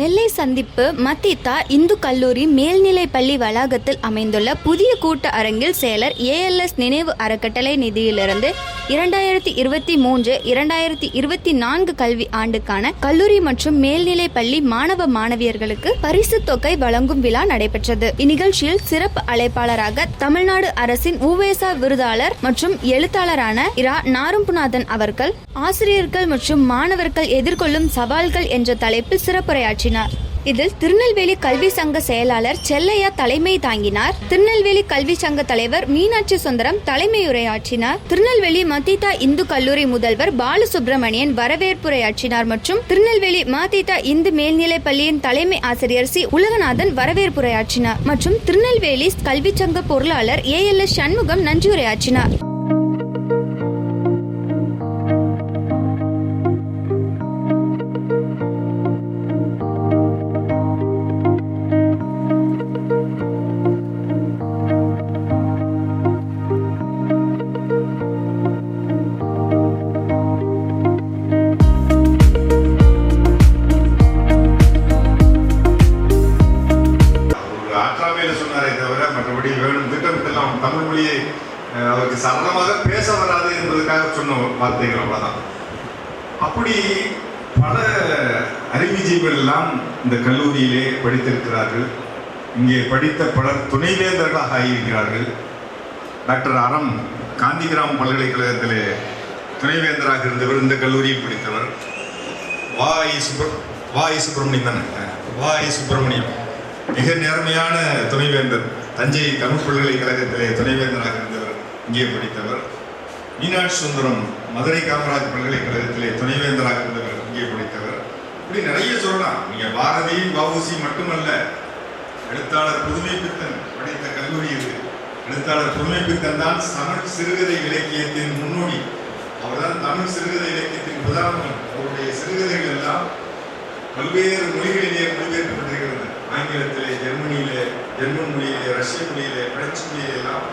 நெல்லை சந்திப்பு மத்தித்தா இந்து கல்லூரி மேல்நிலைப் பள்ளி வளாகத்தில் அமைந்துள்ள புதிய கூட்ட அரங்கில் செயலர் ஏஎல்எஸ் நினைவு அறக்கட்டளை நிதியிலிருந்து இரண்டாயிரத்தி இருபத்தி மூன்று இரண்டாயிரத்தி இருபத்தி நான்கு கல்வி ஆண்டுக்கான கல்லூரி மற்றும் மேல்நிலைப் பள்ளி மாணவ மாணவியர்களுக்கு பரிசுத் தொகை வழங்கும் விழா நடைபெற்றது. இந்நிகழ்ச்சியில் சிறப்பு அழைப்பாளராக தமிழ்நாடு அரசின் உவேசா விருதாளர் மற்றும் எழுத்தாளரான இரா நாரும்புநாதன் அவர்கள் ஆசிரியர்கள் மற்றும் மாணவர்கள் எதிர்கொள்ளும் சவால்கள் என்ற தலைப்பில் சிறப்புரையாற்றினார் இதில் திருநெல்வேலி கல்வி சங்க செயலாளர் செல்லையா தலைமை தாங்கினார். திருநெல்வேலி கல்வி சங்க தலைவர் மீனாட்சி சுந்தரம் தலைமையுரையாற்றினார். திருநெல்வேலி மதிதா இந்து கல்லூரி முதல்வர் பாலசுப்ரமணியன் வரவேற்புரையாற்றினார் மற்றும் திருநெல்வேலி மதிதா இந்து மேல்நிலைப் பள்ளியின் தலைமை ஆசிரியர் சி. உலகநாதன் வரவேற்புரையாற்றினார் மற்றும் திருநெல்வேலி கல்வி சங்க பொருளாளர் ஏ. எல். எஸ். சண்முகம் நன்றியுரையாற்றினார். அர்த்தம் தமிழ் மொழியை அவருக்கு சரளமாக பேச வராது என்பதற்காக சொன்ன வார்த்தைகள் அவ்வளோதான் அப்படி பல அறிவிஜீவிகள் எல்லாம் இந்த கல்லூரியிலே படித்திருக்கிறார்கள். இங்கே படித்த பலர் துணைவேந்தர்களாக ஆகியிருக்கிறார்கள். டாக்டர் அறம் காந்திகிராம் பல்கலைக்கழகத்திலே துணைவேந்தராக இருந்தவர் இந்த கல்லூரியில் படித்தவர். வா. இ சுப்ர வா. இ சுப்பிரமணியம் தானே? வா. இ சுப்பிரமணியம் மிக நேர்மையான துணைவேந்தர் தஞ்சை தமிழ் பல்கலைக்கழகத்திலே துணைவேந்தராக இருந்தவர் இங்கே படித்தவர். மீனாட்சி சுந்தரம் மதுரை காமராஜ் பல்கலைக்கழகத்திலே துணைவேந்தராக இருந்தவர் இங்கே படித்தவர். இப்படி நிறைய சொல்லலாம். நீங்க பாரதி வவுசி மட்டுமல்ல எழுத்தாளர் புதுமை பித்தன் படித்த கல்லூரி இது. எழுத்தாளர் புதுமை பித்தன் தான் தமிழ் சிறுகதை இலக்கியத்தின் முன்னோடி. அவர்தான் தமிழ் சிறுகதை இலக்கியத்தின் உதாரணம் அவருடைய சிறுகதைகள் எல்லாம் பல்வேறு மொழிகளிலே மொழிபெயர்க்கப்பட்டிருக்கிறது ஆங்கிலத்திலே ஜெர்மனியிலே ஜெர்மன் மொழியிலே ரஷ்ய மொழியிலே பிரெஞ்சு மொழியிலே எல்லாம்